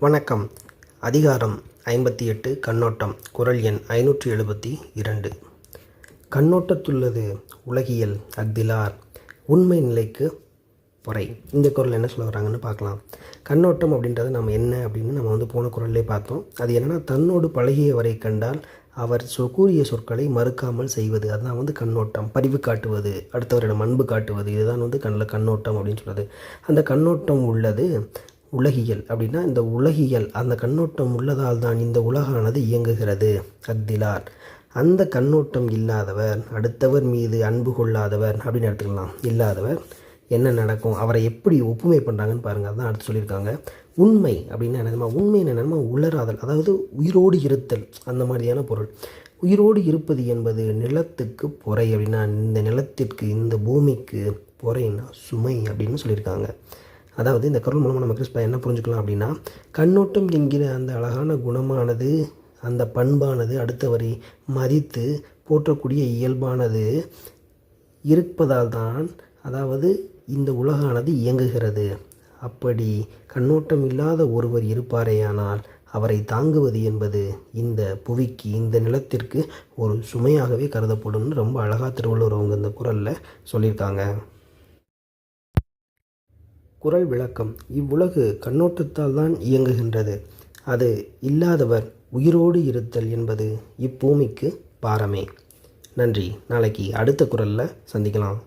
வணக்கம். அதிகாரம் ஐம்பத்தி எட்டு கண்ணோட்டம். குரல் எண் ஐநூற்றி எழுபத்தி இரண்டு. கண்ணோட்டத்துள்ளது உலகியல் அஃதிலார் உண்மை நிலைக்கு பொறை. இந்த குரல் என்ன சொல்ல வராங்கன்னு பார்க்கலாம். கண்ணோட்டம் அப்படின்றது நம்ம என்ன அப்படின்னு நம்ம வந்து போன குரல்லே பார்த்தோம். அது என்னென்னா தன்னோடு பழகியவரை கண்டால் அவர் சொ கூறிய சொற்களை மறுக்காமல் செய்வது. அதுதான் வந்து கண்ணோட்டம். பரிவு காட்டுவது அடுத்தவரிடம் அன்பு காட்டுவது. இதுதான் வந்து கண்ணில் கண்ணோட்டம் அப்படின்னு சொல்கிறது அந்த கண்ணோட்டம் உள்ளது உலகியல். அப்படின்னா இந்த உலகியல் அந்த கண்ணோட்டம் உள்ளதால் தான் இந்த உலகானது இயங்குகிறது. அத்திலார் அந்த கண்ணோட்டம் இல்லாதவர் அடுத்தவர் மீது அன்பு கொள்ளாதவர் அப்படின்னு எடுத்துக்கலாம். இல்லாதவர் என்ன நடக்கும்? அவரை எப்படி ஒப்புமை பண்ணுறாங்கன்னு பாருங்கள் அதான் அடுத்து சொல்லியிருக்காங்க. உண்மை அப்படின்னா என்னதுமா உண்மை என்னென்னமா உலராதல். அதாவது உயிரோடு இருத்தல். அந்த மாதிரியான பொருள். உயிரோடு இருப்பது என்பது நிலத்துக்கு பொறை அப்படின்னா இந்த நிலத்திற்கு இந்த பூமிக்கு பொறைன்னா சுமை அப்படின்னு சொல்லியிருக்காங்க. அதாவது இந்த கருள் மூலமாக நம்ம கிறிஸ்பா என்ன புரிஞ்சுக்கலாம் அப்படின்னா கண்ணோட்டம் என்கிற அந்த அழகான குணமானது அந்த பண்பானது அடுத்தவரை மதித்து போற்றக்கூடிய இயல்பானது இருப்பதால் தான் அதாவது இந்த உலகானது இயங்குகிறது. அப்படி கண்ணோட்டம் இல்லாத ஒருவர் இருப்பாரேயானால் அவரை தாங்குவது என்பது இந்த புவிக்கு இந்த நிலத்திற்கு ஒரு சுமையாகவே கருதப்படும்னு ரொம்ப அழகாக திருவள்ளுவர் அவங்க இந்த குரலில் சொல்லியிருக்காங்க. குரல் விளக்கம் இவ்வுலகு கண்ணோட்டத்தால் தான் இயங்குகின்றது. அது இல்லாதவர் உயிரோடு இருத்தல் என்பது இப்பூமிக்கு பாரமே. நன்றி. நாளைக்கு அடுத்த குரலில் சந்திக்கலாம்.